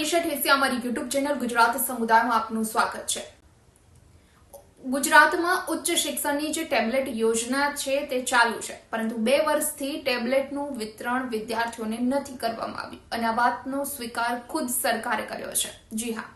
મનીષા ઠેસિયા અમારી YouTube channel Gujarat સમુદાયમાં આપનું સ્વાગત છે. ગુજરાતમાં ઉચ્ચ શિક્ષણની જે ટેબ્લેટ યોજના છે તે ચાલુ છે, પરંતુ બે વર્ષથી ટેબ્લેટનું વિતરણ વિદ્યાર્થીઓને નથી કરવામાં આવ્યું. અને આ વાતનો સ્વીકાર ખુદ સરકારે કર્યો છે. જી હા.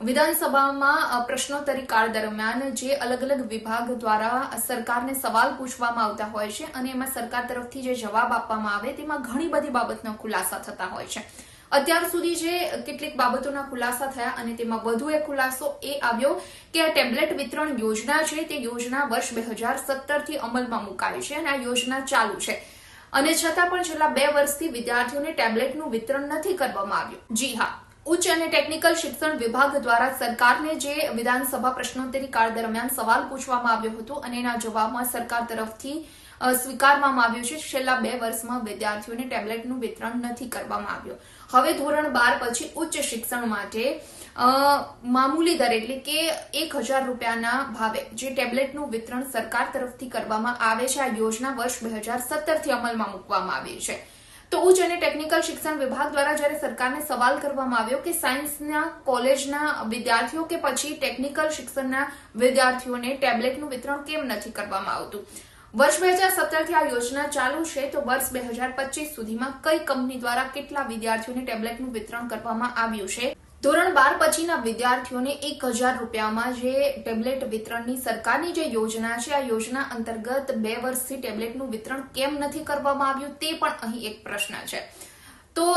વિધાનસભામાં પ્રશ્નોત્તરી કાળ દરમિયાન જે અલગ અલગ વિભાગ દ્વારા સરકારને સવાલ પૂછવામાં આવતા હોય છે અને એમાં સરકાર તરફથી જે જવાબ આપવામાં આવે તેમાં ઘણી બધી બાબતનો ખુલાસા થતા હોય છે. અત્યાર સુધી જે કેટલીક બાબતોના ખુલાસા થયા અને તેમાં વધુ એક ખુલાસો એ આવ્યો કે આ ટેબ્લેટ વિતરણ યોજના છે તે યોજના વર્ષ બે હજાર સત્તરથી અમલમાં મુકાઈ છે અને આ યોજના ચાલુ છે. અને છતાં પણ છેલ્લા બે વર્ષથી વિદ્યાર્થીઓને ટેબ્લેટનું વિતરણ નથી કરવામાં આવ્યું. જી હા. ઉચ્ચ અને ટેકનિકલ શિક્ષણ વિભાગ દ્વારા સરકારને જે વિધાનસભા પ્રશ્નોત્તરી કાળ દરમિયાન સવાલ પૂછવામાં આવ્યો હતો અને એના જવાબમાં સરકાર તરફથી સ્વીકારવામાં આવ્યું છે. છેલ્લા બે વર્ષમાં વિદ્યાર્થીઓને ટેબ્લેટનું વિતરણ નથી કરવામાં આવ્યું. હવે ધોરણ બાર પછી ઉચ્ચ શિક્ષણ માટે મામૂલી દર એટલે કે એક હજાર રૂપિયાના ભાવે જે ટેબ્લેટનું વિતરણ સરકાર તરફથી કરવામાં આવે છે. આ યોજના વર્ષ બે હજાર સત્તરથી અમલમાં મૂકવામાં આવી છે. તો ઉચ્ચ અને ટેકનિકલ શિક્ષણ વિભાગ દ્વારા જ્યારે સરકારને સવાલ કરવામાં આવ્યો કે સાયન્સના કોલેજના વિદ્યાર્થીઓ કે પછી ટેકનિકલ શિક્ષણના વિદ્યાર્થીઓને ટેબ્લેટનું વિતરણ કેમ નથી કરવામાં આવતું? વર્ષ બે હજાર સત્તરથી આ યોજના ચાલુ છે તો વર્ષ બે હજાર પચીસ સુધીમાં કઈ કંપની દ્વારા કેટલા વિદ્યાર્થીઓને ટેબ્લેટનું વિતરણ કરવામાં આવ્યું છે? ધોરણ બાર પછીના વિદ્યાર્થીઓને એક હજાર રૂપિયામાં જે ટેબ્લેટ વિતરણની સરકારની જે યોજના છે, આ યોજના અંતર્ગત બે વર્ષથી ટેબ્લેટનું વિતરણ કેમ નથી કરવામાં આવ્યું તે પણ અહીં એક પ્રશ્ન છે. તો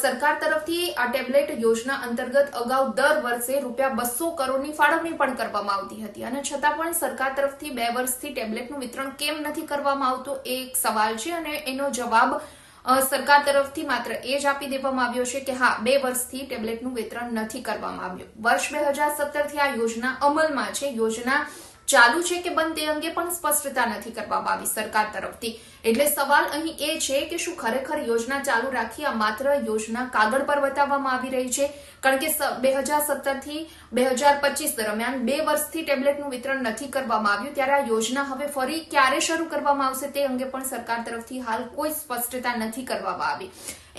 સરકાર તરફથી આ ટેબ્લેટ યોજના અંતર્ગત અગાઉ દર વર્ષે રૂપિયા બસો કરોડની ફાળવણી પણ કરવામાં આવતી હતી. અને છતાં પણ સરકાર તરફથી બે વર્ષથી ટેબ્લેટનું વિતરણ કેમ નથી કરવામાં આવતું એ એક સવાલ છે અને એનો જવાબ સરકાર તરફથી માત્ર એ જ આપી દેવામાં આવ્યો છે કે હા, બે વર્ષથી ટેબ્લેટનું વિતરણ નથી કરવામાં આવ્યું. વર્ષ બે હજાર સત્તરથી આ યોજના અમલમાં છે. યોજના ચાલુ છે કે બંધ તે અંગે પણ સ્પષ્ટતા નથી કરવામાં આવી સરકાર તરફથી. એટલે સવાલ અહીં એ છે કે શું ખરેખર યોજના ચાલુ રાખી આ માત્ર યોજના કાગળ પર બતાવવામાં આવી રહી છે? કારણ કે બે હજાર સત્તરથી બે હજાર પચીસ દરમિયાન બે વર્ષથી ટેબ્લેટનું વિતરણ નથી કરવામાં આવ્યું. ત્યારે આ યોજના હવે ફરી ક્યારે શરૂ કરવામાં આવશે તે અંગે પણ સરકાર તરફથી હાલ કોઈ સ્પષ્ટતા નથી કરવામાં આવી.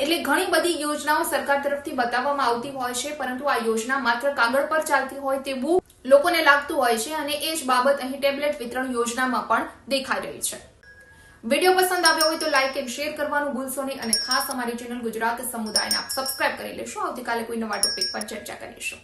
એટલે ઘણી બધી યોજનાઓ સરકાર તરફથી બતાવવામાં આવતી હોય છે, પરંતુ આ યોજના માત્ર કાગળ પર ચાલતી હોય તેવું લોકોને લાગતું હોય છે અને એ જ બાબત અહીં ટેબ્લેટ વિતરણ યોજનામાં પણ દેખાઈ રહી છે. વીડિયો પસંદ આવ્યો હોય તો લાઇક એન્ડ શેર કરવાનું ભૂલશો નહીં અને ખાસ અમારી ચેનલ ગુજરાત સમુદાયને આપ સબસ્ક્રાઇબ કરી લેશો. આવતીકાલે કોઈ નવા ટોપિક પર ચર્ચા કરીશું.